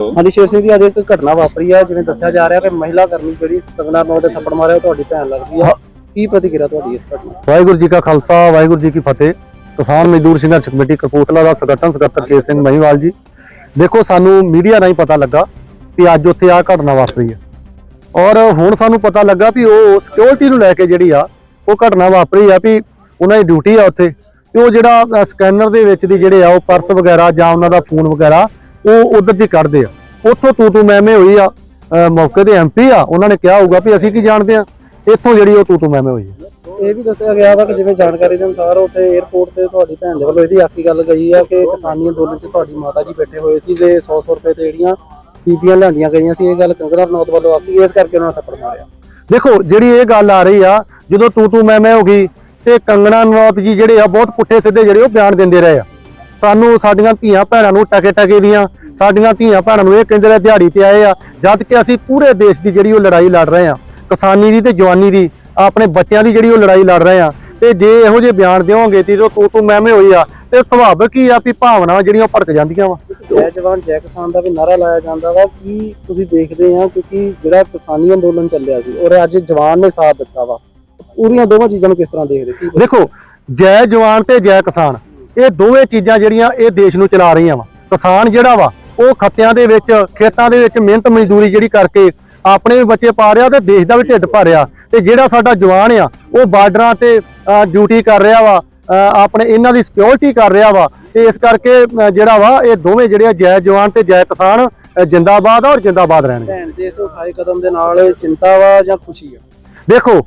ਹਾਂਜੀ ਸ਼ੇਰ ਸਿੰਘ ਜੀ ਅੱਜ ਇੱਕ ਘਟਨਾ ਵਾਪਰੀ ਹੈ ਜਿਵੇਂ ਦੱਸਿਆ ਜਾ ਰਿਹਾ ਕਿ ਮਹਿਲਾ ਕਰਮੀ ਜਿਹੜੀ ਕੰਗਨਾ ਰਣੌਤ ਦੇ ਥੱਪੜ ਮਾਰਿਆ ਉਹ ਤੁਹਾਡੀ ਭੈਣ ਲੱਗਦੀ ਹੈ। ਕੀ ਪ੍ਰਤੀਕਿਰਿਆ ਤੁਹਾਡੀ ਇਸ ਘਟਨਾ ਵਾਹਿਗੁਰੂ ਜੀ ਕਾ ਖਾਲਸਾ ਵਾਹਿਗੁਰੂ ਜੀ ਕੀ ਫਤਿਹ। ਕਿਸਾਨ ਮਜ਼ਦੂਰ ਸੰਘਰਸ਼ ਕਮੇਟੀ ਕਪੂਰਥਲਾ ਦਾ ਸੰਗਠਨ ਸਕੱਤਰ ਸ਼ੇਰ ਸਿੰਘ ਮਹੀਵਾਲ ਜੀ। ਦੇਖੋ ਸਾਨੂੰ ਮੀਡੀਆ ਰਾਹੀਂ ਪਤਾ ਲੱਗਾ ਕਿ ਅੱਜ ਉੱਥੇ ਆ ਘਟਨਾ ਵਾਪਰੀ ਹੈ ਔਰ ਹੁਣ ਸਾਨੂੰ ਪਤਾ ਲੱਗਾ ਵੀ ਉਹ ਸਿਕਿਉਰਿਟੀ ਨੂੰ ਲੈ ਕੇ ਜਿਹੜੀ ਆ ਉਹ ਘਟਨਾ ਵਾਪਰੀ ਆ ਵੀ ਉਹਨਾਂ ਦੀ ਡਿਊਟੀ ਆ ਉੱਥੇ। ਤੇ ਉਹ ਜਿਹੜਾ ਸਕੈਨਰ ਦੇ ਵਿੱਚ ਦੀ ਜਿਹੜੇ ਆ ਉਹ ਪਰਸ ਵਗੈਰਾ ਜਾਂ ਉਹਨਾਂ ਦਾ ਫੋਨ ਵਗੈਰਾ ਉਹ ਉਧਰ ਦੀ ਕੱਢਦੇ ਆ। ਉੱਥੋਂ ਤੂ ਤੂ ਮੈਮੇ ਹੋਈ ਆ ਮੌਕੇ ਦੇ ਐਮਪੀ ਆ ਉਹਨਾਂ ਨੇ ਕਿਹਾ ਹੋਊਗਾ ਵੀ ਅਸੀਂ ਕੀ ਜਾਣਦੇ ਆ। ਇੱਥੋਂ ਜਿਹੜੀ ਉਹ ਤੂ ਤੂ ਮੈਮੇ ਹੋਈ ਆ। ਇਹ ਵੀ ਦੱਸਿਆ ਗਿਆ ਵਾ ਕਿ ਜਿਵੇਂ ਜਾਣਕਾਰੀ ਦੇ ਅਨੁਸਾਰ ਉੱਥੇ 에ਅਰਪੋਰਟ ਤੇ ਤੁਹਾਡੀ ਭੈਣ ਦੇ ਵੱਲੋਂ ਇਹਦੀ ਆਖੀ ਗੱਲ ਗਈ ਆ ਕਿ ਕਿਸਾਨੀ ਅੰਦੋਲਨ 'ਚ ਤੁਹਾਡੀ ਮਾਤਾ ਜੀ ਬੈਠੇ ਹੋਏ ਸੀ ਤੇ 100-100 ਰੁਪਏ ਤੇ ਜਿਹੜੀਆਂ ਬੀਬੀਆਂ ਲਿਆਂਦੀਆਂ ਗਈਆਂ ਸੀ ਇਹ ਗੱਲ ਕੰਗਨਾ ਰਣੌਤ ਵੱਲੋਂ ਆਖੀ ਇਸ ਕਰਕੇ ਉਹਨਾਂ ਨੇ ਥੱਪੜ ਮਾਰਿਆ। ਦੇਖੋ ਜਿਹੜੀ ਇਹ ਗੱਲ ਆ ਰਹੀ ਆ ਜਦੋਂ ਤੂੰ ਤੂੰ ਮੈਂ ਮੈਂ ਹੋ ਗਈ ਤੇ ਕੰਗਣਾ ਰਣੌਤ ਜੀ ਜਿਹੜੇ ਆ ਬਹੁਤ ਪੁੱਠੇ ਸਿੱਧੇ ਜਿਹੜੇ ਉਹ ਬਿਆਨ ਦਿੰਦੇ ਰਹੇ ਆ। ਸਾਨੂੰ ਸਾਡੀਆਂ ਧੀਆਂ ਭੈਣਾਂ ਨੂੰ ਟਕੇ ਟਕੇ ਦੀਆਂ ਸਾਡੀਆਂ ਧੀਆਂ ਭੈਣਾਂ ਨੂੰ ਇਹ ਕਹਿੰਦੇ ਰਹੇ ਦਿਹਾੜੀ ਤੇ ਆਏ ਆ ਜਦ ਕਿ ਅਸੀਂ ਪੂਰੇ ਦੇਸ਼ ਦੀ ਜਿਹੜੀ ਉਹ ਲੜਾਈ ਲੜ ਰਹੇ ਆ ਕਿਸਾਨੀ ਦੀ ਤੇ ਜਵਾਨੀ ਦੀ ਆਪਣੇ ਬੱਚਿਆਂ ਦੀ ਜਿਹੜੀ ਉਹ ਲੜਾਈ ਲੜ ਰਹੇ ਆ ਤੇ ਜੇ ਇਹੋ ਜਿਹੇ ਬਿਆਨ ਦਿਓਗੇ ਤੇ ਜਦੋਂ ਤੂੰ ਤੂੰ ਮੈਂ ਮੈਂ ਹੋਈ ਆ ਤੇ ਸੁਭਾਵਿਕ ਹੀ ਆ ਵੀ ਭਾਵਨਾਵਾਂ ਜਿਹੜੀਆਂ ਭੜਕ ਜਾਂਦੀਆਂ ਵਾ? ਜੈ ਜਵਾਨ ਜੈ ਕਿਸਾਨ ਦਾ ਵੀ ਨਾਰਾ ਲਾਇਆ ਜਾਂਦਾ ਵਾ ਕੀ ਤੁਸੀਂ ਦੇਖਦੇ ਆ ਕਿਉਂਕਿ ਜਿਹੜਾ ਕਿਸਾਨੀ ਅੰਦੋਲਨ ਚੱਲਿਆ ਸੀ ਔਰ ਅੱਜ ਜਵਾਨ ਨੇ ਸਾਥ ਦਿੱਤਾ ਵਾ। ਪੂਰੀਆਂ ਦੋਵਾਂ ਚੀਜ਼ਾਂ ਨੂੰ ਕਿਸ ਤਰ੍ਹਾਂ ਦੇਖਦੇ ਕੀ ਦੇਖੋ ਜੈ ਜਵਾਨ ਤੇ ਜੈ ਕਿਸਾਨ ਇਹ ਦੋਵੇਂ ਚੀਜ਼ਾਂ ਜਿਹੜੀਆਂ ਇਹ ਦੇਸ਼ ਨੂੰ ਚਲਾ ਰਹੀਆਂ ਵਾ। ਕਿਸਾਨ ਜਿਹੜਾ ਵਾ ਉਹ ਖੱਤਿਆਂ ਦੇ ਵਿੱਚ ਖੇਤਾਂ ਦੇ ਵਿੱਚ ਮਿਹਨਤ ਮਜ਼ਦੂਰੀ ਜਿਹੜੀ ਕਰਕੇ ਆਪਣੇ ਵੀ ਬੱਚੇ ਪਾ ਰਿਹਾ ਤੇ ਦੇਸ਼ ਦਾ ਵੀ ਢਿੱਡ ਭਰ ਰਿਹਾ। ਤੇ ਜਿਹੜਾ ਸਾਡਾ ਜਵਾਨ ਆ ਉਹ ਬਾਰਡਰਾਂ ਤੇ ਡਿਊਟੀ ਕਰ ਰਿਹਾ ਵਾ ਆਪਣੇ ਇਹਨਾਂ ਦੀ ਸਿਕਿਉਰਿਟੀ ਕਰ ਰਿਹਾ ਵਾ। ਤੇ ਇਸ ਕਰਕੇ ਜਿਹੜਾ ਵਾ ਇਹ ਦੋਵੇਂ ਜਿਹੜੇ ਜੈ ਜਵਾਨ ਤੇ ਜੈ ਕਿਸਾਨ ਜਿੰਦਾਬਾਦ ਔਰ ਜਿੰਦਾਬਾਦ ਰਹਿਣਗੇ। ਭੈਣ ਦੇ ਇਸ ਉਠਾਏ ਕਦਮ ਦੇ ਨਾਲ ਚਿੰਤਾ ਵਾ ਜਾਂ ਖੁਸ਼ੀ ਆ? ਦੇਖੋ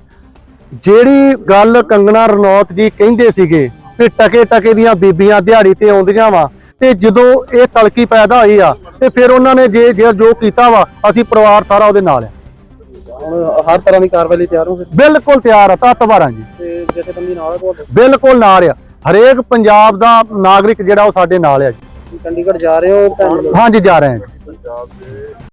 ਜਿਹੜੀ ਗੱਲ ਕੰਗਣਾ ਰਣੌਤ ਜੀ ਕਹਿੰਦੇ ਸੀਗੇ ਕਿ ਟਕੇ ਟਕੇ ਦੀਆਂ ਬੀਬੀਆਂ ਦਿਹਾੜੀ ਤੇ ਆਉਂਦੀਆਂ ਵਾ ਤੇ ਜਦੋਂ ਇਹ ਤਲਕੀ ਪੈਦਾ ਹੋਈ ਆ ਤੇ ਫਿਰ ਉਹਨਾਂ ਨੇ ਜੇ ਜੇ ਜੋ ਕੀਤਾ ਵਾ ਅਸੀਂ ਪਰਿਵਾਰ ਸਾਰਾ ਉਹਦੇ ਨਾਲ ਆ। ਹਰ ਤਰ੍ਹਾਂ ਦੀ ਕਾਰਵਾਈ ਲਈ ਤਿਆਰ ਹੋ ਫਿਰ? ਬਿਲਕੁਲ ਤਿਆਰ ਆ ਤਤਵਾਰਾਂ ਜੀ। ਤੇ ਜਥੇਬੰਦੀ ਨਾਲ ਆ ਤੁਹਾਡੇ? ਬਿਲਕੁਲ ਨਾਲ ਆ। ਹਰੇਕ ਪੰਜਾਬ ਦਾ ਨਾਗਰਿਕ ਜਿਹੜਾ ਉਹ ਸਾਡੇ ਨਾਲ ਆ ਜੀ। ਚੰਡੀਗੜ੍ਹ ਜਾ ਰਹੇ ਹੋ? ਹਾਂਜੀ ਜਾ ਰਹੇ ਹਾਂ ਜੀ।